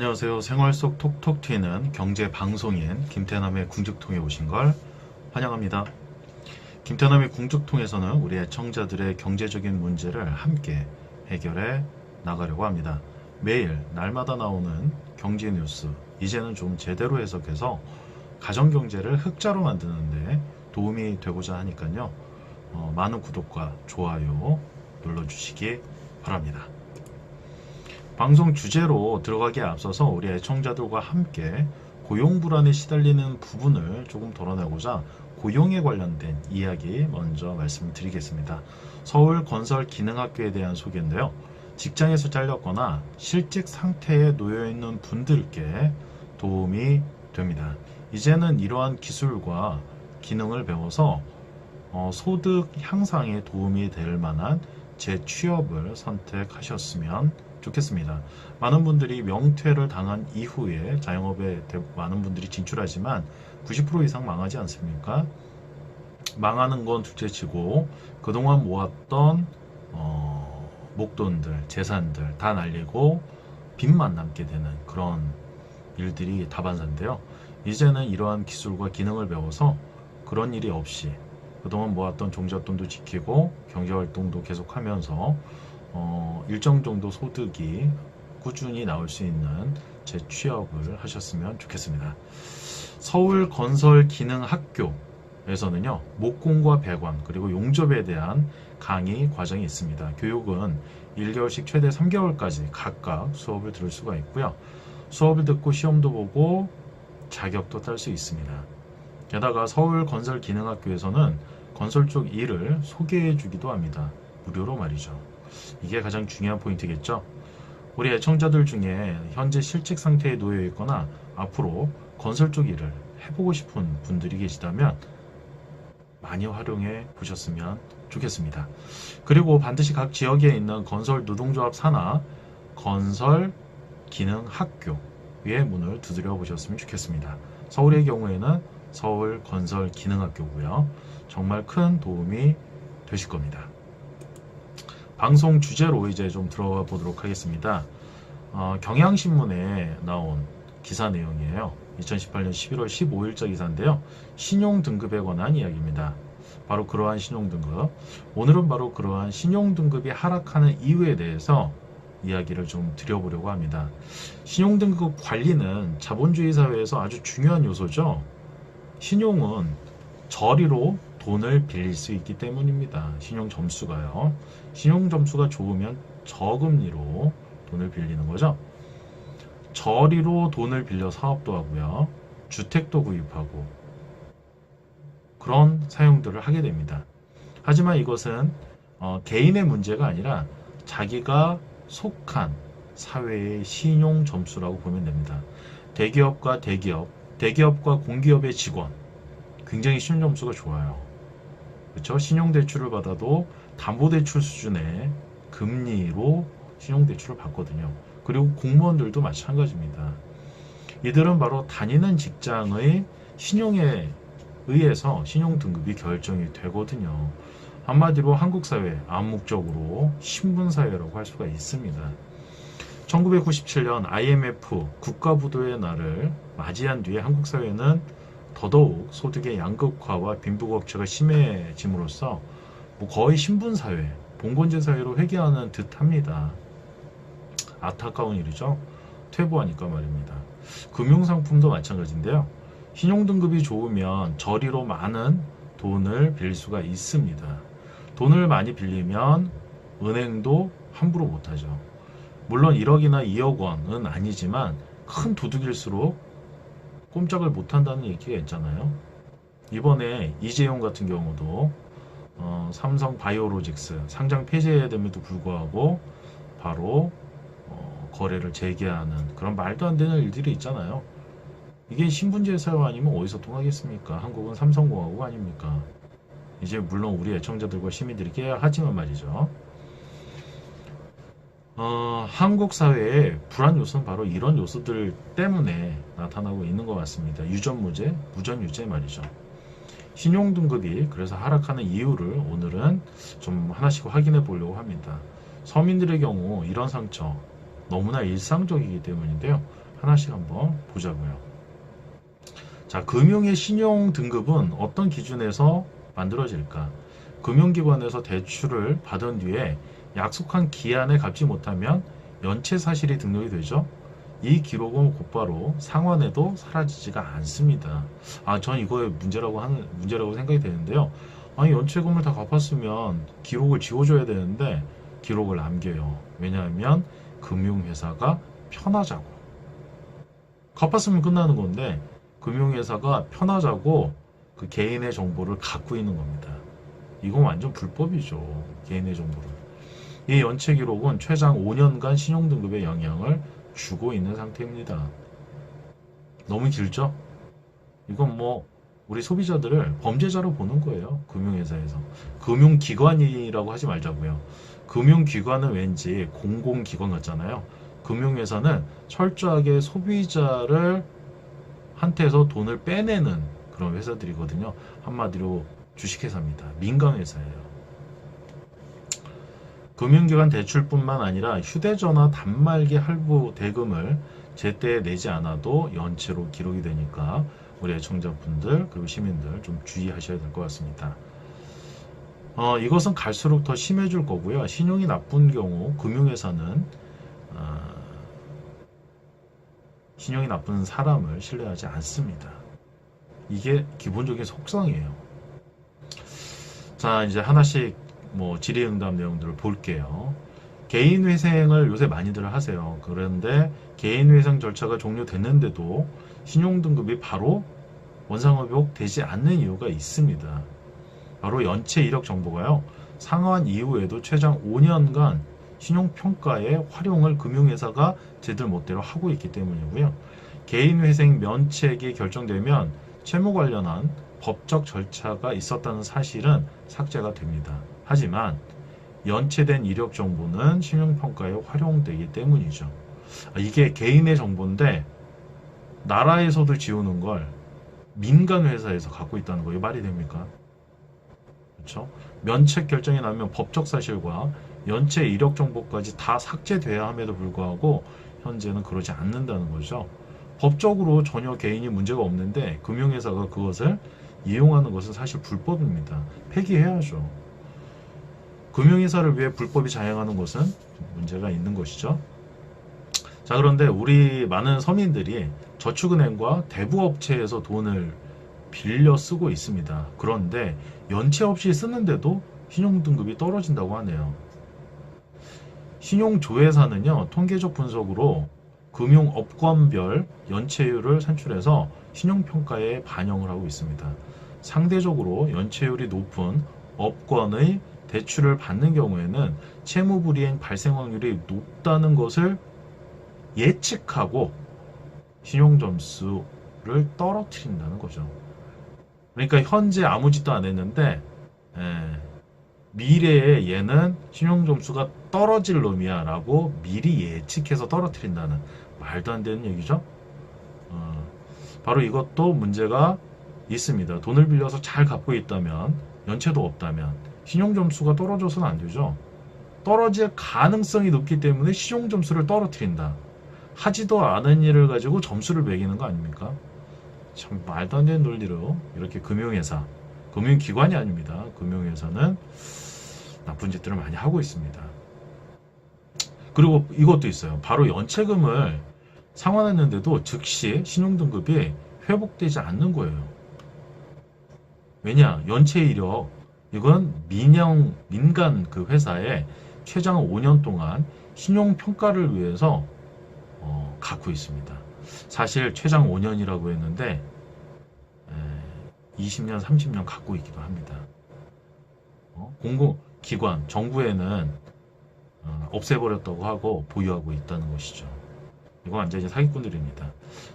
안녕하세요. 생활 속 톡톡 튀는 경제 방송인 김태남의 궁죽통에 오신 걸 환영합니다. 김태남의 궁죽통에서는 우리 애청자들의 경제적인 문제를 함께 해결해 나가려고 합니다. 매일 날마다 나오는 경제 뉴스 이제는 좀 제대로 해석해서 가정 경제를 흑자로 만드는데 도움이 되고자 하니까요. 어, 많은 구독과 좋아요 눌러주시기 바랍니다. 방송 주제로 들어가기에 앞서서 우리 애청자들과 함께 고용 불안에 시달리는 부분을 조금 덜어내고자 고용에 관련된 이야기 먼저 말씀드리겠습니다. 서울 건설 기능학교에 대한 소개인데요. 직장에서 잘렸거나 실직 상태에 놓여 있는 분들께 도움이 됩니다. 이제는 이러한 기술과 기능을 배워서 어, 소득 향상에 도움이 될 만한 재취업을 선택하셨으면 좋겠습니다. 많은 분들이 명퇴를 당한 이후에 자영업에 대- 많은 분들이 진출하지만 90% 이상 망하지 않습니까? 망하는 건 둘째치고 그동안 모았던 어, 목돈들, 재산들 다 날리고 빚만 남게 되는 그런 일들이 다반사인데요. 이제는 이러한 기술과 기능을 배워서 그런 일이 없이 그동안 모았던 종잣돈도 지키고 경제활동도 계속하면서 어, 일정 정도 소득이 꾸준히 나올 수 있는 재취업을 하셨으면 좋겠습니다. 서울 건설 기능 학교에서는요, 목공과 배관, 그리고 용접에 대한 강의 과정이 있습니다. 교육은 1개월씩 최대 3개월까지 각각 수업을 들을 수가 있고요. 수업을 듣고 시험도 보고 자격도 딸 수 있습니다. 게다가 서울 건설 기능학교에서는 건설 쪽 일을 소개해 주기도 합니다. 무료로 말이죠. 이게 가장 중요한 포인트겠죠. 우리 애청자들 중에 현재 실직 상태에 놓여 있거나 앞으로 건설 쪽 일을 해보고 싶은 분들이 계시다면 많이 활용해 보셨으면 좋겠습니다. 그리고 반드시 각 지역에 있는 건설 노동조합 산하 건설 기능 학교의 문을 두드려 보셨으면 좋겠습니다. 서울의 경우에는 서울 건설 기능학교고요. 정말 큰 도움이 되실 겁니다. 방송 주제로 이제 좀 들어가 보도록 하겠습니다. 어, 경향신문에 나온 기사 내용이에요. 2018년 11월 15일자 기사인데요. 신용 등급에 관한 이야기입니다. 바로 그러한 신용 등급. 오늘은 바로 그러한 신용 등급이 하락하는 이유에 대해서 이야기를 좀 드려보려고 합니다. 신용 등급 관리는 자본주의 사회에서 아주 중요한 요소죠. 신용은 저리로 돈을 빌릴 수 있기 때문입니다. 신용 점수가요. 신용 점수가 좋으면 저금리로 돈을 빌리는 거죠. 저리로 돈을 빌려 사업도 하고요. 주택도 구입하고 그런 사용들을 하게 됩니다. 하지만 이것은 어, 개인의 문제가 아니라 자기가 속한 사회의 신용 점수라고 보면 됩니다. 대기업과 대기업, 대기업과 공기업의 직원 굉장히 신용 점수가 좋아요. 그렇죠? 신용 대출을 받아도 담보 대출 수준의 금리로 신용 대출을 받거든요. 그리고 공무원들도 마찬가지입니다. 이들은 바로 다니는 직장의 신용에 의해서 신용 등급이 결정이 되거든요. 한마디로 한국 사회 암묵적으로 신분 사회라고 할 수가 있습니다. 1997년 IMF 국가부도의 날을 맞이한 뒤에 한국 사회는 더더욱 소득의 양극화와 빈부격차가 심해짐으로써 뭐 거의 신분 사회, 봉건제 사회로 회귀하는 듯합니다. 안타까운 일이죠. 퇴보하니까 말입니다. 금융상품도 마찬가지인데요. 신용등급이 좋으면 저리로 많은 돈을 빌릴 수가 있습니다. 돈을 많이 빌리면 은행도 함부로 못하죠. 물론 1억이나 2억 원은 아니지만 큰 도둑일수록 꼼짝을 못한다는 얘기가 있잖아요. 이번에 이재용 같은 경우도 어, 삼성 바이오로직스 상장 폐지됨에도 불구하고 바로 어, 거래를 재개하는 그런 말도 안 되는 일들이 있잖아요. 이게 신분제 사유 아니면 어디서 통하겠습니까? 한국은 삼성공화국 아닙니까? 이제 물론 우리 애청자들과 시민들이 깨야 하지만 말이죠. 어, 한국 사회의 불안 요소는 바로 이런 요소들 때문에 나타나고 있는 것 같습니다. 유전무죄, 무전유죄 말이죠. 신용등급이 그래서 하락하는 이유를 오늘은 좀 하나씩 확인해 보려고 합니다. 서민들의 경우 이런 상처 너무나 일상적이기 때문인데요. 하나씩 한번 보자고요. 자, 금융의 신용 등급은 어떤 기준에서 만들어질까? 금융기관에서 대출을 받은 뒤에 약속한 기한에 갚지 못하면 연체 사실이 등록이 되죠. 이 기록은 곧바로 상환에도 사라지지가 않습니다. 아, 전 이거에 문제라고 하는 문제라고 생각이 되는데요. 아니 연체금을 다 갚았으면 기록을 지워줘야 되는데 기록을 남겨요. 왜냐하면 금융회사가 편하자고. 갚았으면 끝나는 건데 금융회사가 편하자고 그 개인의 정보를 갖고 있는 겁니다. 이건 완전 불법이죠. 개인의 정보를. 이 연체 기록은 최장 5년간 신용등급에 영향을 주고 있는 상태입니다. 너무 길죠? 이건 뭐 우리 소비자들을 범죄자로 보는 거예요. 금융회사에서. 금융기관이라고 하지 말자고요. 금융기관은 왠지 공공기관 같잖아요. 금융회사는 철저하게 소비자를 한테서 돈을 빼내는 그런 회사들이거든요. 한마디로 주식회사입니다. 민간회사예요. 금융기관 대출뿐만 아니라 휴대전화 단말기 할부 대금을 제때 내지 않아도 연체로 기록이 되니까 우리 애청자분들 그리고 시민들 좀 주의하셔야 될 것 같습니다. 어, 이것은 갈수록 더 심해질 거고요. 신용이 나쁜 경우 금융회사는 어, 신용이 나쁜 사람을 신뢰하지 않습니다. 이게 기본적인 속성이에요. 자, 이제 하나씩 뭐 질의응답 내용들을 볼게요. 개인회생을 요새 많이들 하세요. 그런데 개인회생 절차가 종료됐는데도 신용등급이 바로 원상회복 되지 않는 이유가 있습니다. 바로 연체 이력 정보가요. 상환 이후에도 최장 5년간 신용평가의 활용을 금융회사가 제들 멋대로 하고 있기 때문이고요. 개인회생 면책이 결정되면 채무 관련한 법적 절차가 있었다는 사실은 삭제가 됩니다. 하지만 연체된 이력 정보는 신용평가에 활용되기 때문이죠. 아, 이게 개인의 정보인데 나라에서도 지우는 걸 민간 회사에서 갖고 있다는 거예요. 말이 됩니까? 그렇죠? 면책 결정이 나면 법적 사실과 연체 이력 정보까지 다 삭제돼야 함에도 불구하고 현재는 그러지 않는다는 거죠. 법적으로 전혀 개인이 문제가 없는데 금융회사가 그것을 이용하는 것은 사실 불법입니다. 폐기해야죠. 금융회사를 위해 불법이 자행하는 것은 문제가 있는 것이죠. 자, 그런데 우리 많은 서민들이 저축은행과 대부업체에서 돈을 빌려 쓰고 있습니다. 그런데 연체 없이 쓰는데도 신용등급이 떨어진다고 하네요. 신용조회사는요, 통계적 분석으로 금융업권별 연체율을 산출해서 신용평가에 반영을 하고 있습니다. 상대적으로 연체율이 높은 업권의 대출을 받는 경우에는 채무 불이행 발생 확률이 높다는 것을 예측하고 신용 점수를 떨어뜨린다는 거죠. 그러니까 현재 아무 짓도 안 했는데 에, 미래에 얘는 신용 점수가 떨어질 놈이야 라고 미리 예측해서 떨어뜨린다는 말도 안 되는 얘기죠. 어, 바로 이것도 문제가 있습니다. 돈을 빌려서 잘 갚고 있다면 연체도 없다면 신용점수가 떨어져서는 안 되죠. 떨어질 가능성이 높기 때문에 신용점수를 떨어뜨린다. 하지도 않은 일을 가지고 점수를 매기는 거 아닙니까? 참 말도 안 되는 논리로 이렇게 금융회사, 금융기관이 아닙니다. 금융회사는 나쁜 짓들을 많이 하고 있습니다. 그리고 이것도 있어요. 바로 연체금을 상환했는데도 즉시 신용등급이 회복되지 않는 거예요. 왜냐? 연체 이력 이건 민영 민간 그 회사에 최장 5년 동안 신용 평가를 위해서 어, 갖고 있습니다. 사실 최장 5년이라고 했는데 에, 20년, 30년 갖고 있기도 합니다. 어? 공공 기관, 정부에는 어, 없애버렸다고 하고 보유하고 있다는 것이죠. 이거 완전히 사기꾼들입니다.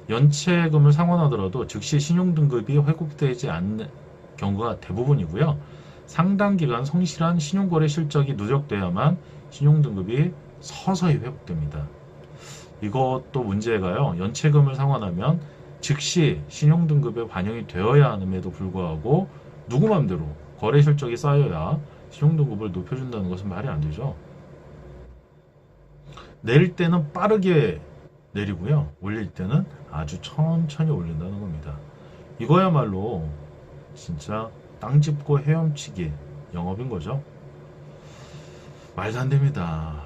연체금을 상환하더라도 즉시 신용등급이 회복되지 않는 경우가 대부분이고요. 상당 기간 성실한 신용거래 실적이 누적돼야만 신용등급이 서서히 회복됩니다. 이것도 문제가요. 연체금을 상환하면 즉시 신용등급에 반영이 되어야 함에도 불구하고 누구 맘대로 거래 실적이 쌓여야 신용등급을 높여준다는 것은 말이 안 되죠. 낼 때는 빠르게 내리고요. 올릴 때는 아주 천천히 올린다는 겁니다. 이거야말로 진짜 땅 짚고 헤엄치기 영업인 거죠. 말도 안 됩니다.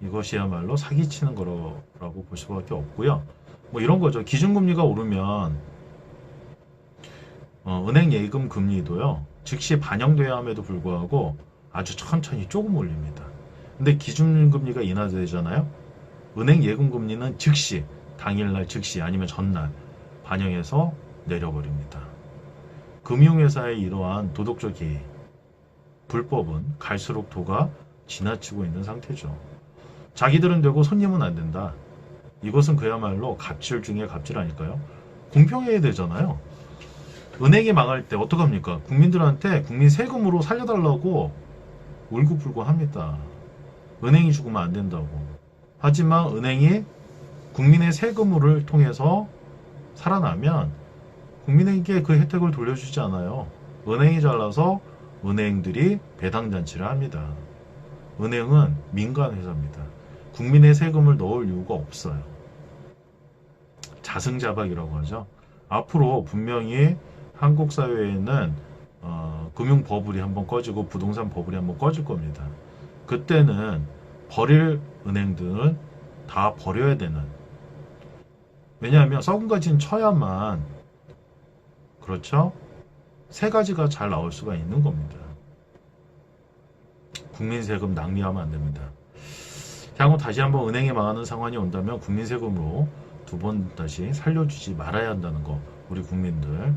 이것이야말로 사기치는 거라고 볼 수밖에 없고요. 뭐 이런 거죠. 기준금리가 오르면 어, 은행 예금 금리도요. 즉시 반영돼야 함에도 불구하고 아주 천천히 조금 올립니다. 근데 기준금리가 인하되잖아요. 은행 예금 금리는 즉시 당일날 즉시 아니면 전날 반영해서 내려버립니다. 금융회사의 이러한 도덕적 개입, 불법은 갈수록 도가 지나치고 있는 상태죠. 자기들은 되고 손님은 안 된다. 이것은 그야말로 갑질 중에 갑질 아닐까요? 공평해야 되잖아요. 은행이 망할 때 어떡합니까? 국민들한테 국민 세금으로 살려달라고 울고불고 합니다. 은행이 죽으면 안 된다고. 하지만 은행이 국민의 세금을 통해서 살아나면 국민에게 그 혜택을 돌려주지 않아요. 은행이 잘라서 은행들이 배당 잔치를 합니다. 은행은 민간 회사입니다. 국민의 세금을 넣을 이유가 없어요. 자승자박이라고 하죠. 앞으로 분명히 한국 사회에는 어, 금융 버블이 한번 꺼지고 부동산 버블이 한번 꺼질 겁니다. 그때는 버릴 은행들은 다 버려야 되는. 왜냐하면 썩은 가지는 쳐야만 그렇죠? 세 가지가 잘 나올 수가 있는 겁니다. 국민 세금 낭비하면 안 됩니다. 향후 다시 한번 은행에 망하는 상황이 온다면 국민 세금으로 두 번 다시 살려주지 말아야 한다는 거 우리 국민들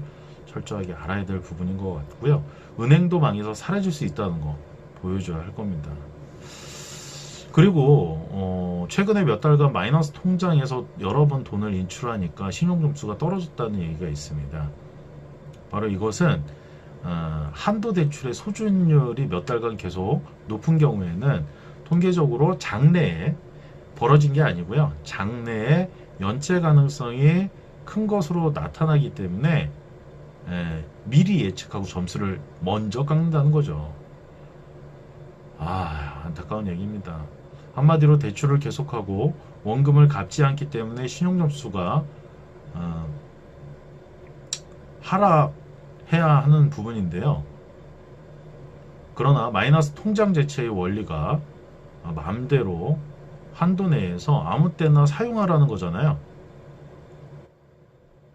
철저하게 알아야 될 부분인 것 같고요. 은행도 망해서 사라질 수 있다는 거 보여줘야 할 겁니다. 그리고 어, 최근에 몇 달간 마이너스 통장에서 여러 번 돈을 인출하니까 신용 점수가 떨어졌다는 얘기가 있습니다. 바로 이것은 어, 한도 대출의 소준율이 몇 달간 계속 높은 경우에는 통계적으로 장래에 벌어진 게 아니고요. 장래에 연체 가능성이 큰 것으로 나타나기 때문에 예, 미리 예측하고 점수를 먼저 깎는다는 거죠. 아, 안타까운 얘기입니다. 한마디로 대출을 계속하고 원금을 갚지 않기 때문에 신용 점수가 어, 하락해야 하는 부분인데요. 그러나 마이너스 통장 제체의 원리가 어, 마음대로 한도 내에서 아무 때나 사용하라는 거잖아요.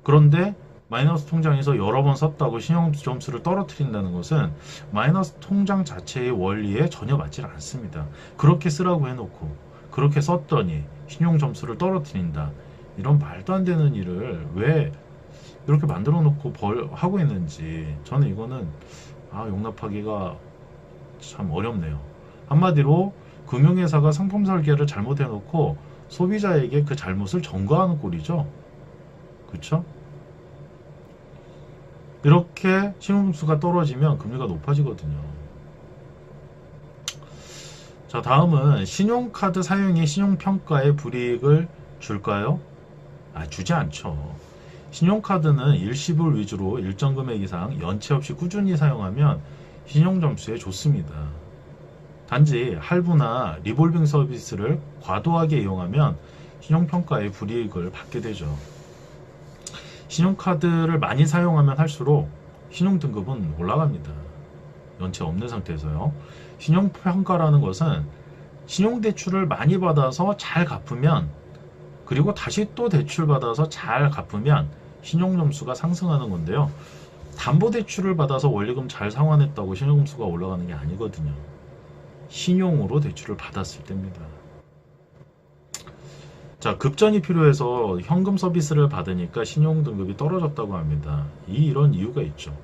그런데 마이너스 통장에서 여러 번 썼다고 신용 점수를 떨어뜨린다는 것은 마이너스 통장 자체의 원리에 전혀 맞지 않습니다. 그렇게 쓰라고 해놓고 그렇게 썼더니 신용 점수를 떨어뜨린다. 이런 말도 안 되는 일을 왜 이렇게 만들어 놓고 벌 하고 있는지 저는 이거는 아 용납하기가 참 어렵네요. 한마디로 금융회사가 상품 설계를 잘못해 놓고 소비자에게 그 잘못을 전가하는 꼴이죠. 그렇죠? 이렇게 신용수가 떨어지면 금리가 높아지거든요. 자, 다음은 신용카드 사용이 신용평가에 불이익을 줄까요? 아, 주지 않죠. 신용카드는 일시불 위주로 일정 금액 이상 연체 없이 꾸준히 사용하면 신용점수에 좋습니다. 단지 할부나 리볼빙 서비스를 과도하게 이용하면 신용평가에 불이익을 받게 되죠. 신용카드를 많이 사용하면 할수록 신용등급은 올라갑니다. 연체 없는 상태에서요. 신용평가라는 것은 신용대출을 많이 받아서 잘 갚으면 그리고 다시 또 대출 받아서 잘 갚으면 신용점수가 상승하는 건데요. 담보대출을 받아서 원리금 잘 상환했다고 신용점수가 올라가는 게 아니거든요. 신용으로 대출을 받았을 때입니다. 자, 급전이 필요해서 현금 서비스를 받으니까 신용 등급이 떨어졌다고 합니다. 이 이런 이유가 있죠.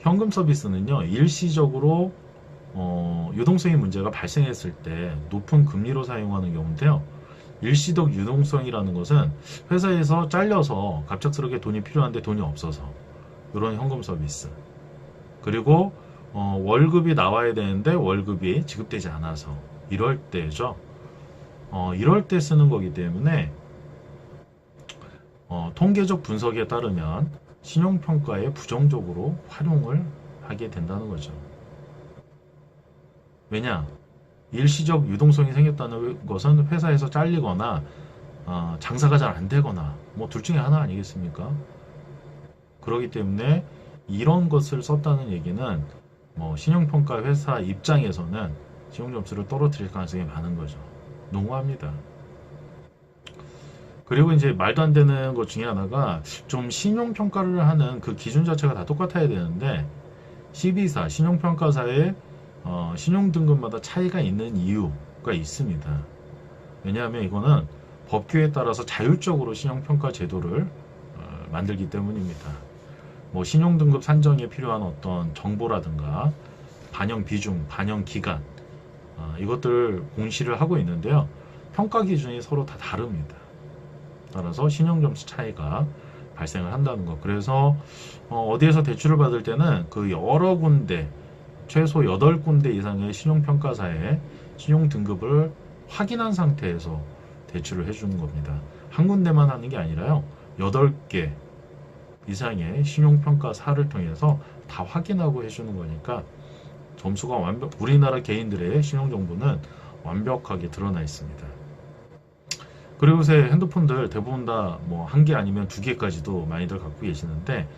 현금 서비스는요, 일시적으로 어, 유동성의 문제가 발생했을 때 높은 금리로 사용하는 경우인데요. 일시적 유동성이라는 것은 회사에서 잘려서 갑작스럽게 돈이 필요한데 돈이 없어서 이런 현금 서비스. 그리고 어, 월급이 나와야 되는데 월급이 지급되지 않아서 이럴 때죠. 어, 이럴 때 쓰는 거기 때문에 어, 통계적 분석에 따르면 신용평가에 부정적으로 활용을 하게 된다는 거죠. 왜냐? 일시적 유동성이 생겼다는 것은 회사에서 잘리거나 어, 장사가 잘 안 되거나 뭐 둘 중에 하나 아니겠습니까? 그렇기 때문에 이런 것을 썼다는 얘기는 뭐 신용평가 회사 입장에서는 신용점수를 떨어뜨릴 가능성이 많은 거죠. 농후합니다. 그리고 이제 말도 안 되는 것 중에 하나가 좀 신용평가를 하는 그 기준 자체가 다 똑같아야 되는데 12사 신용평가사의 어, 신용등급마다 차이가 있는 이유가 있습니다. 왜냐하면 이거는 법규에 따라서 자율적으로 신용평가 제도를 어, 만들기 때문입니다. 뭐 신용등급 산정에 필요한 어떤 정보라든가 반영 비중, 반영 기간 어, 이것들 공시를 하고 있는데요. 평가 기준이 서로 다 다릅니다. 따라서 신용점수 차이가 발생을 한다는 것. 그래서 어, 디에서 대출을 받을 때는 그 여러 군데 최소 8군데 이상의 신용평가사의 신용등급을 확인한 상태에서 대출을 해주는 겁니다. 한 군데만 하는 게 아니라요. 8개 이상의 신용평가사를 통해서 다 확인하고 해주는 거니까 점수가 완벽, 우리나라 개인들의 신용정보는 완벽하게 드러나 있습니다. 그리고 요새 핸드폰들 대부분 다 뭐 한 개 아니면 두 개까지도 많이들 갖고 계시는데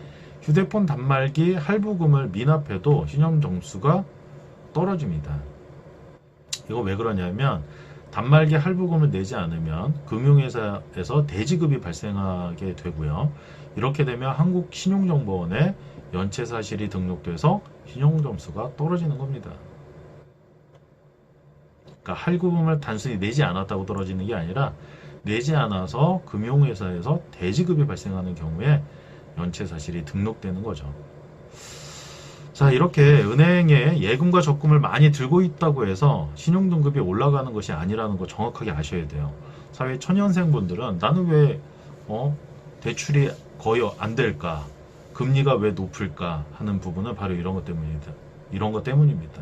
휴대폰 단말기 할부금을 미납해도 신용 점수가 떨어집니다. 이거 왜 그러냐면 단말기 할부금을 내지 않으면 금융회사에서 대지급이 발생하게 되고요. 이렇게 되면 한국신용정보원에 연체 사실이 등록돼서 신용 점수가 떨어지는 겁니다. 그러니까 할부금을 단순히 내지 않았다고 떨어지는 게 아니라 내지 않아서 금융회사에서 대지급이 발생하는 경우에 연체 사실이 등록되는 거죠. 자, 이렇게 은행에 예금과 적금을 많이 들고 있다고 해서 신용등급이 올라가는 것이 아니라는 거 정확하게 아셔야 돼요. 사회 초년생분들은 나는 왜, 어, 대출이 거의 안 될까? 금리가 왜 높을까? 하는 부분은 바로 이런 것 때문입니다. 이런 것 때문입니다.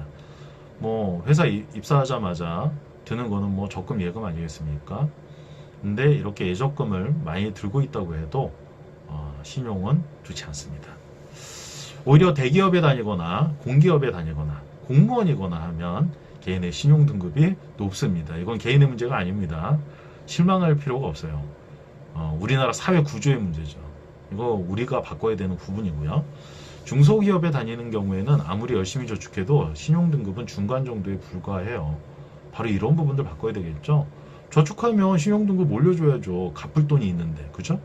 뭐, 회사 입사하자마자 드는 거는 뭐 적금 예금 아니겠습니까? 근데 이렇게 예적금을 많이 들고 있다고 해도 어, 신용은 좋지 않습니다. 오히려 대기업에 다니거나 공기업에 다니거나 공무원이거나 하면 개인의 신용 등급이 높습니다. 이건 개인의 문제가 아닙니다. 실망할 필요가 없어요. 어, 우리나라 사회 구조의 문제죠. 이거 우리가 바꿔야 되는 부분이고요. 중소기업에 다니는 경우에는 아무리 열심히 저축해도 신용 등급은 중간 정도에 불과해요. 바로 이런 부분들 바꿔야 되겠죠. 저축하면 신용등급 올려줘야죠. 갚을 돈이 있는데, 그죠?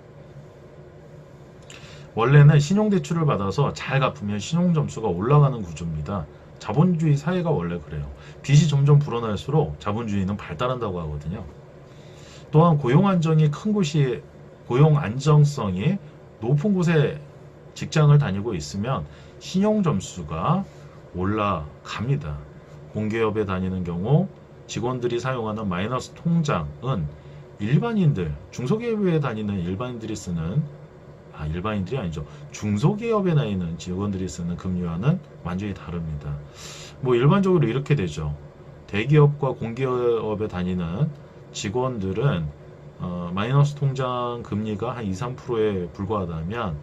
원래는 신용대출을 받아서 잘 갚으면 신용점수가 올라가는 구조입니다. 자본주의 사회가 원래 그래요. 빚이 점점 불어날수록 자본주의는 발달한다고 하거든요. 또한 고용 안정이 큰 곳이 고용 안정성이 높은 곳에 직장을 다니고 있으면 신용 점수가 올라갑니다. 공기업에 다니는 경우 직원들이 사용하는 마이너스 통장은 일반인들, 중소기업에 다니는 일반인들이 쓰는 아, 일반인들이 아니죠. 중소기업에 다니는 직원들이 쓰는 금리와는 완전히 다릅니다. 뭐 일반적으로 이렇게 되죠. 대기업과 공기업에 다니는 직원들은 어, 마이너스 통장 금리가 한 2, 3%에 불과하다면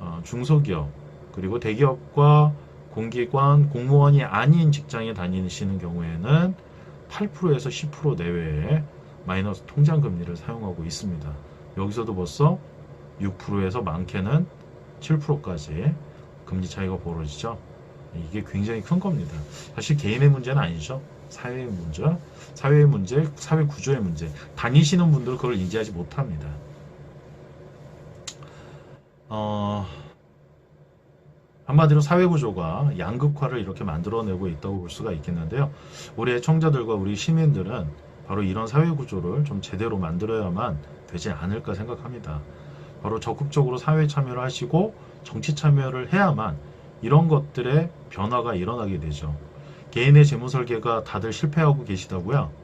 어, 중소기업 그리고 대기업과 공기관 공무원이 아닌 직장에 다니시는 경우에는 8%에서 10% 내외의 마이너스 통장 금리를 사용하고 있습니다. 여기서도 벌써 6%에서 많게는 7%까지 금리 차이가 벌어지죠. 이게 굉장히 큰 겁니다. 사실 개인의 문제는 아니죠. 사회의 문제, 사회의 문제, 사회 구조의 문제. 다니시는 분들 그걸 인지하지 못합니다. 어, 한마디로 사회 구조가 양극화를 이렇게 만들어내고 있다고 볼 수가 있겠는데요. 우리 애청자들과 우리 시민들은 바로 이런 사회 구조를 좀 제대로 만들어야만 되지 않을까 생각합니다. 바로 적극적으로 사회 참여를 하시고 정치 참여를 해야만 이런 것들의 변화가 일어나게 되죠. 개인의 재무 설계가 다들 실패하고 계시다고요?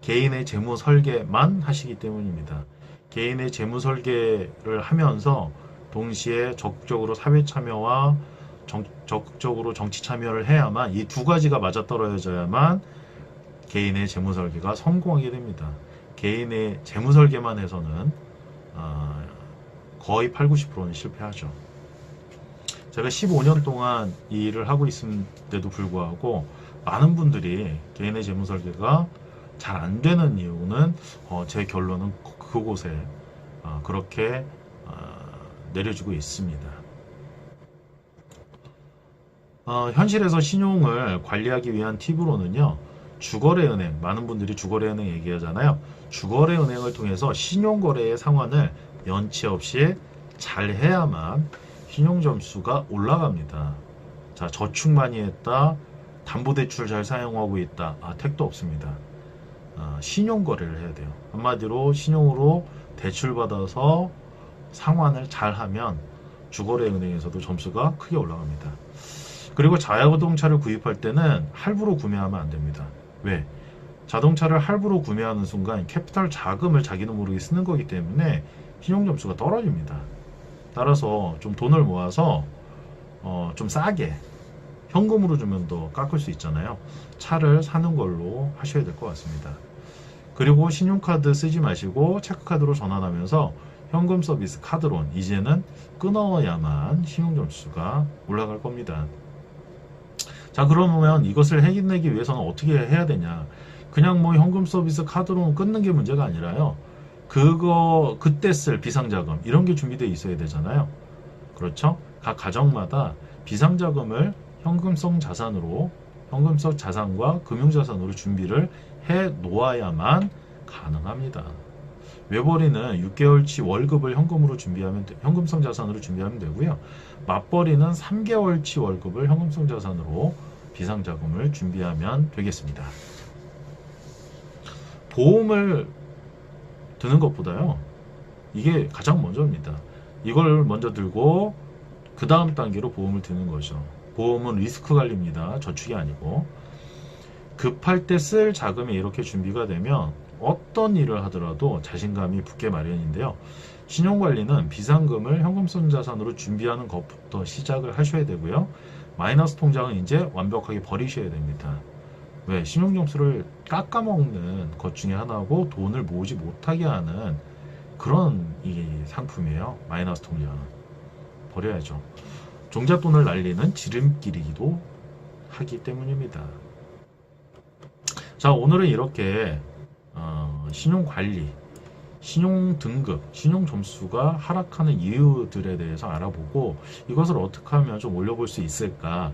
개인의 재무 설계만 하시기 때문입니다. 개인의 재무 설계를 하면서 동시에 적극적으로 사회 참여와 정, 적극적으로 정치 참여를 해야만 이 두 가지가 맞아떨어져야만 개인의 재무 설계가 성공하게 됩니다. 개인의 재무 설계만 해서는 어, 거의 8, 90%는 실패하죠. 제가 15년 동안 이 일을 하고 있음에도 불구하고 많은 분들이 개인의 재무 설계가 잘 안 되는 이유는 어, 제 결론은 그- 그곳에 어, 그렇게 어, 내려지고 있습니다. 어, 현실에서 신용을 관리하기 위한 팁으로는요. 주거래 은행, 많은 분들이 주거래 은행 얘기하잖아요. 주거래 은행을 통해서 신용 거래의 상환을 연체 없이 잘 해야만 신용 점수가 올라갑니다. 자, 저축 많이 했다. 담보 대출 잘 사용하고 있다. 아, 택도 없습니다. 아, 신용 거래를 해야 돼요. 한마디로 신용으로 대출 받아서 상환을 잘 하면 주거래 은행에서도 점수가 크게 올라갑니다. 그리고 자동차를 구입할 때는 할부로 구매하면 안 됩니다. 왜? 자동차를 할부로 구매하는 순간 캐피탈 자금을 자기도 모르게 쓰는 거기 때문에 신용 점수가 떨어집니다. 따라서 좀 돈을 모아서 어, 좀 싸게 현금으로 주면 더 깎을 수 있잖아요. 차를 사는 걸로 하셔야 될 것 같습니다. 그리고 신용카드 쓰지 마시고 체크카드로 전환하면서 현금 서비스 카드론 이제는 끊어야만 신용 점수가 올라갈 겁니다. 자 그러면 이것을 해내기 위해서는 어떻게 해야 되냐? 그냥 뭐 현금 서비스 카드론 끊는 게 문제가 아니라요. 그거 그때 쓸 비상자금 이런 게 준비되어 있어야 되잖아요. 그렇죠? 각 가정마다 비상자금을 현금성 자산으로 현금성 자산과 금융자산으로 준비를 해 놓아야만 가능합니다. 외벌이는 6개월치 월급을 현금으로 준비하면 돼- 현금성 자산으로 준비하면 되고요. 맞벌이는 3개월치 월급을 현금성 자산으로 비상자금을 준비하면 되겠습니다. 보험을 드는 것보다요. 이게 가장 먼저입니다. 이걸 먼저 들고 그 다음 단계로 보험을 드는 거죠. 보험은 리스크 관리입니다. 저축이 아니고. 급할 때 쓸 자금이 이렇게 준비가 되면 어떤 일을 하더라도 자신감이 붙게 마련인데요. 신용관리는 비상금을 현금성 자산으로 준비하는 것부터 시작을 하셔야 되고요. 마이너스 통장은 이제 완벽하게 버리셔야 됩니다. 왜? 신용점수를 깎아먹는 것 중에 하나고 돈을 모으지 못하게 하는 그런 이 상품이에요. 마이너스 통장은. 버려야죠. 종잣돈을 날리는 지름길이기도 하기 때문입니다. 자, 오늘은 이렇게 어, 신용 관리, 신용 등급, 신용 점수가 하락하는 이유들에 대해서 알아보고 이것을 어떻게 하면 좀 올려볼 수 있을까?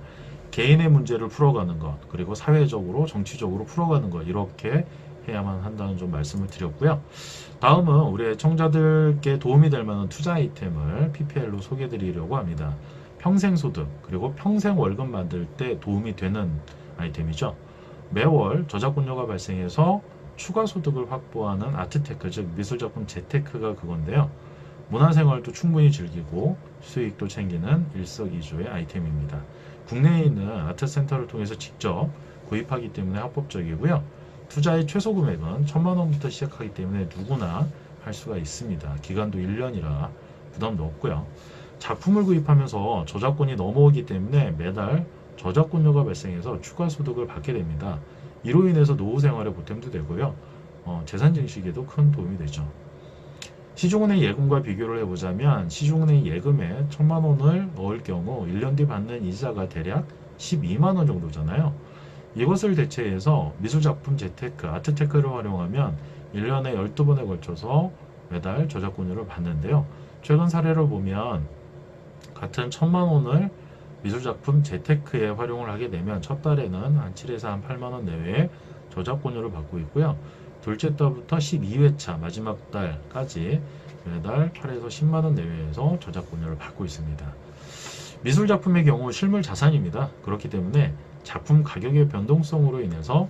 개인의 문제를 풀어가는 것, 그리고 사회적으로, 정치적으로 풀어가는 것, 이렇게 해야만 한다는 좀 말씀을 드렸고요. 다음은 우리 애청자들께 도움이 될 만한 투자 아이템을 PPL로 소개해 드리려고 합니다. 평생소득, 그리고 평생 월급 만들 때 도움이 되는 아이템이죠. 매월 저작권료가 발생해서 추가 소득을 확보하는 아트테크, 즉 미술작품 재테크가 그건데요. 문화생활도 충분히 즐기고 수익도 챙기는 일석이조의 아이템입니다. 국내에 있는 아트센터를 통해서 직접 구입하기 때문에 합법적이고요. 투자의 최소 금액은 천만 원부터 시작하기 때문에 누구나 할 수가 있습니다. 기간도 1년이라 부담도 없고요. 작품을 구입하면서 저작권이 넘어오기 때문에 매달 저작권료가 발생해서 추가 소득을 받게 됩니다. 이로 인해서 노후 생활에 보탬도 되고요. 어, 재산 증식에도 큰 도움이 되죠. 시중은행 예금과 비교를 해보자면 시중은행 예금에 천만 원을 넣을 경우 1년 뒤 받는 이자가 대략 12만 원 정도잖아요. 이것을 대체해서 미술작품 재테크, 아트테크를 활용하면 1년에 12번에 걸쳐서 매달 저작권료를 받는데요. 최근 사례를 보면 같은 천만 원을 미술작품 재테크에 활용을 하게 되면 첫 달에는 한 7에서 한 8만 원 내외의 저작권료를 받고 있고요. 둘째 달부터 12회차 마지막 달까지 매달 8에서 10만 원 내외에서 저작권료를 받고 있습니다. 미술 작품의 경우 실물 자산입니다. 그렇기 때문에 작품 가격의 변동성으로 인해서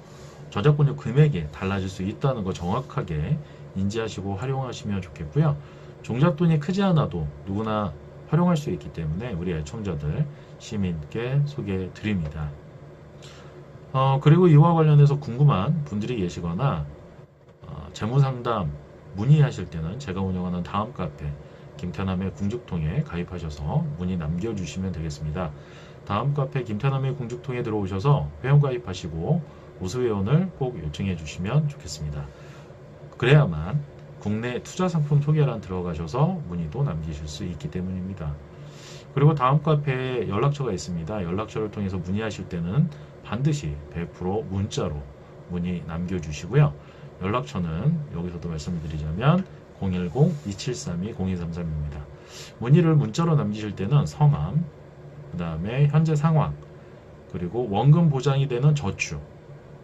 저작권료 금액이 달라질 수 있다는 거 정확하게 인지하시고 활용하시면 좋겠고요. 종잣돈이 크지 않아도 누구나 활용할 수 있기 때문에 우리 애청자들 시민께 소개해 드립니다. 어, 그리고 이와 관련해서 궁금한 분들이 계시거나 어, 재무상담 문의하실 때는 제가 운영하는 다음 카페 김태남의 궁죽통에 가입하셔서 문의 남겨주시면 되겠습니다. 다음 카페 김태남의 궁죽통에 들어오셔서 회원 가입하시고 우수 회원을 꼭 요청해 주시면 좋겠습니다. 그래야만 국내 투자 상품 소개란 들어가셔서 문의도 남기실 수 있기 때문입니다. 그리고 다음 카페에 연락처가 있습니다. 연락처를 통해서 문의하실 때는 반드시 100% 문자로 문의 남겨주시고요. 연락처는 여기서도 말씀을 드리자면 010-2732-0233입니다. 문의를 문자로 남기실 때는 성함, 그 다음에 현재 상황, 그리고 원금 보장이 되는 저축,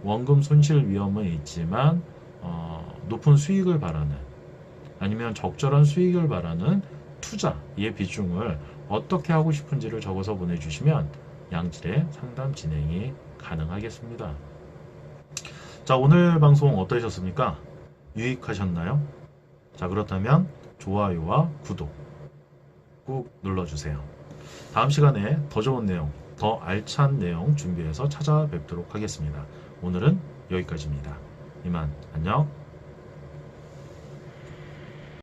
원금 손실 위험은 있지만 어, 높은 수익을 바라는 아니면 적절한 수익을 바라는 투자의 비중을 어떻게 하고 싶은지를 적어서 보내주시면 양질의 상담 진행이 가능하겠습니다. 자, 오늘 방송 어떠셨습니까? 유익하셨나요? 자, 그렇다면 좋아요와 구독 꾹 눌러주세요. 다음 시간에 더 좋은 내용, 더 알찬 내용 준비해서 찾아뵙도록 하겠습니다. 오늘은 여기까지입니다. 이만 안녕.